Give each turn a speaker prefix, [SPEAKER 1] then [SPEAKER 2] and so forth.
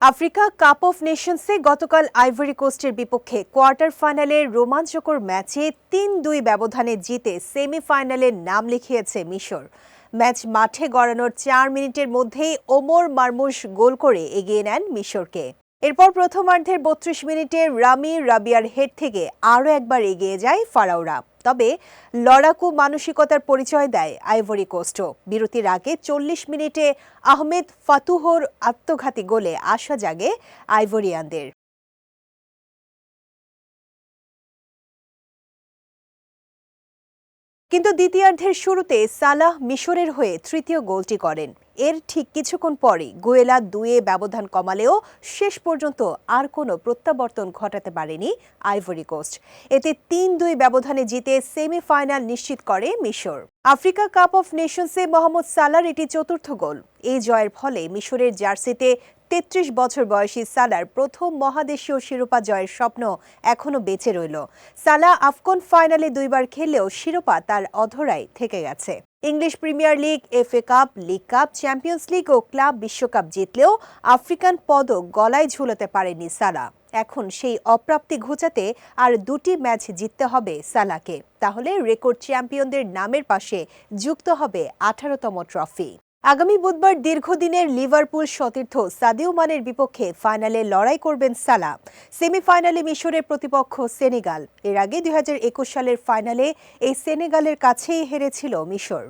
[SPEAKER 1] Africa cup of নেশনসে গতকাল ivory কোস্টের বিপক্ষে quarter ফাইনালে রোমাঞ্চকর ম্যাচে তিন দুই ব্যবধানে জিতে সেমিফাইনালে নাম লিখিয়েছে মিশর। ম্যাচ মাঠে গড়ানোর চার মিনিটের মধ্যেই ওমর মারমুশ গোল করে এগিয়ে নেন মিশরকে। এরপর প্রথমার্ধের বত্রিশ মিনিটে রামি রাবিয়ার হেড থেকে আরও একবার এগিয়ে যায় ফারাওরা। তবে লড়াকু মানসিকতার পরিচয় দেয় আইভরি কোস্টও বিরতির আগে চল্লিশ মিনিটে আহমেদ ফাতুহর আত্মঘাতী গোলে আশা জাগে আইভরিয়ানদের। কিন্তু দ্বিতীয়ার্ধের শুরুতে সালাহ মিশরের হয়ে তৃতীয় গোলটি করেন। এর ঠিক কিছুক্ষণ পরে গোয়েলা দুয়ে ব্যবধান কমালেও শেষ পর্যন্ত আর কোনো প্রত্যাবর্তন ঘটাতে পারেনি আইভরি কোস্ট। এতে তিন দুই ব্যবধানে জিতে সেমিফাইনাল নিশ্চিত করে মিশর। আফ্রিকা কাপ অফ নেশনসে মোহাম্মদ সালার এটি চতুর্থ গোল। এই জয়ের ফলে মিশরের জার্সিতে তেত্রিশ বছর বয়সী সালার প্রথম মহাদেশীয় শিরোপা জয়ের স্বপ্ন এখনও বেঁচে রইল। সালা আফকন ফাইনালে দুইবার খেললেও শিরোপা তার অধরাই থেকে গেছে। English premier league, FA cup, league cup, champions league ও ক্লাব বিশ্বকাপ জিতলেও আফ্রিকান পদক গলায় ঝুলাতে পারেনি সালা। এখন সেই অপ্রাপ্তি ঘোচাতে আর দুটি ম্যাচ জিততে হবে সালাকে। তাহলে রেকর্ড চ্যাম্পিয়নদের নামের পাশে যুক্ত হবে আঠারোতম ট্রফি। আগামী বুধবার দীর্ঘদিনের লিভারপুল সতীর্থ সাদিও মানের বিপক্ষে ফাইনালে লড়াই করবেন সালা সেমিফাইনালে মিশরের প্রতিপক্ষ সেনেগাল। এর আগে দুই হাজার একুশ সালের ফাইনালে এই সেনেগালের কাছেই হেরেছিল মিশর।